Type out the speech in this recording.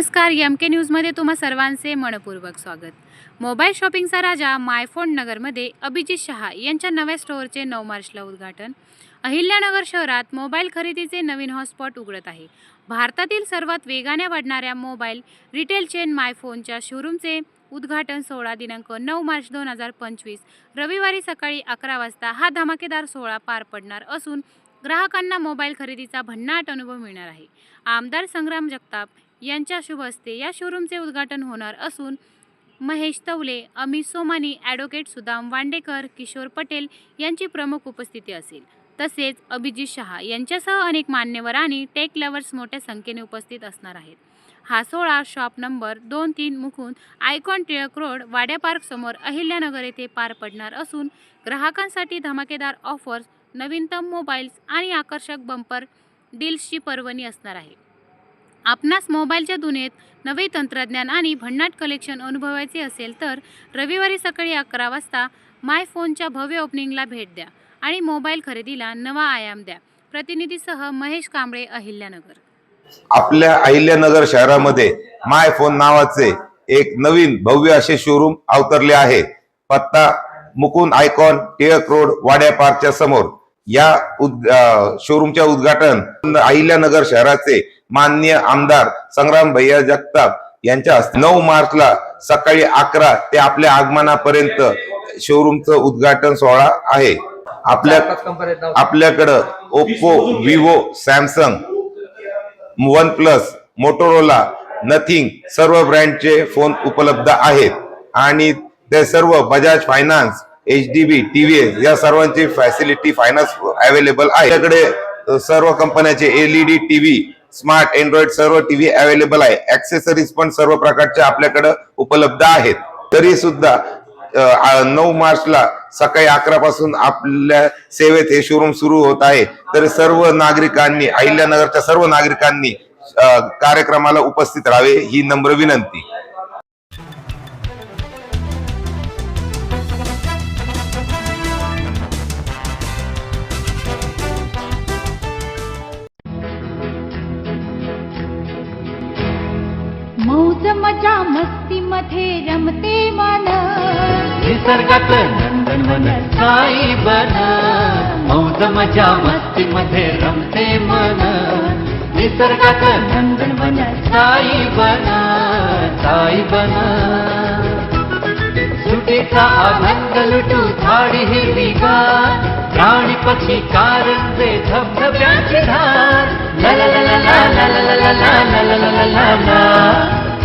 नमस्कार एम के न्यूजमध्ये तुम्हा सर्वांचे मनपूर्वक स्वागत. मोबाईल शॉपिंगचा राजा मायफोन नगरमध्ये अभिजित शहा यांच्या नव्या स्टोअरचे नऊ मार्चला उद्घाटन. अहिल्यानगर शहरात मोबाईल खरेदीचे नवीन हॉटस्पॉट उघडत आहे. भारतातील सर्वात वेगाने वाढणाऱ्या मोबाईल रिटेल चेन मायफोनच्या शोरूमचे उद्घाटन सोळा दिनांक नऊ मार्च दोन हजार पंचवीस रविवारी सकाळी अकरा वाजता हा धमाकेदार सोहळा पार पडणार असून ग्राहकांना मोबाईल खरेदीचा भन्नाट अनुभव मिळणार आहे. आमदार संग्राम जगताप यांच्या शुभ हस्ते या शोरूमचे उद्घाटन होणार असून महेश तवले अमित सोमानी ॲडव्होकेट सुदाम वांडेकर किशोर पटेल यांची प्रमुख उपस्थिती असेल. तसेच अभिजित शहा यांच्यासह अनेक मान्यवर आणि टेक लवर्स मोठ्या संख्येने उपस्थित असणार आहेत. हा सोहळा शॉप नंबर दोन तीन मुखून Icon Tilak road Wadia park समोर अहिल्यानगर येथे पार पडणार असून ग्राहकांसाठी धमाकेदार ऑफर्स नवीनतम मोबाईल्स आणि आकर्षक बंपर डील्सची पर्वणी असणार आहे. आपणास मोबाईलच्या दुनियेत नवे तंत्रज्ञान आणि भन्नाट कलेक्शन अनुभवायचे असेल तर रविवारी सकाळी अकरा वाजता माय फोनच्या भव्य ओपनिंगला भेट द्या आणि मोबाईल खरेदीला नवा आयाम द्या. प्रतिनिधीसह महेश कांबळे अहिल्यानगर. आपल्या अहिल्यानगर शहरामध्ये माय फोन नावाचे एक नवीन भव्य असे शोरूम अवतरले आहे. पत्ता मुकुंद आयकॉन टिळक रोड वाड्या पार्कच्या समोर. या उद- शोरूमच्या उद्घाटन अहिल्यानगर शहराचे माननीय आमदार संग्राम भैया जगताप यांच्या हस्ते. नऊ मार्चला सकाळी अकरा ते आपल्या आगमनापर्यंत शोरूमचं उद्घाटन सोहळा आहे. आपल्या आपल्याकडं Oppo Vivo Samsung OnePlus Motorola Nothing सर्व ब्रँडचे फोन उपलब्ध आहेत. आणि ते सर्व Bajaj finance H D B TVS या सर्वांची फॅसिलिटी फायनान्स अवेलेबल आहे. आपल्याकडे सर्व कंपन्याचे एलईडी टीव्ही स्मार्ट अँड्रॉइड सर्व टीव्ही अवेलेबल आहे. ऍक्सेसरीज पण सर्व प्रकारच्या आपल्याकडे उपलब्ध आहेत. तरी सुद्धा नऊ मार्चला सकाळी अकरा पासून आपल्या सेवेत हे शोरूम सुरू होत आहे. तर सर्व नागरिकांनी अहिल्यानगरच्या सर्व नागरिकांनी कार्यक्रमाला उपस्थित राहावे ही नम्र विनंती. मौज मजा मस्ती मध्ये रमते मन निसर्गात नंदनवन साई बन मौज मजा मस्ती मध्ये रमते मन निसर्गात नंदनवन साई बन साई बन सुटीचा आनंद लुटू झाडी हिरवी गार प्राणी पक्षी कारंजे धबधब्याची धार ला ला ला ला ला ला ला ला ला ला ला ला ला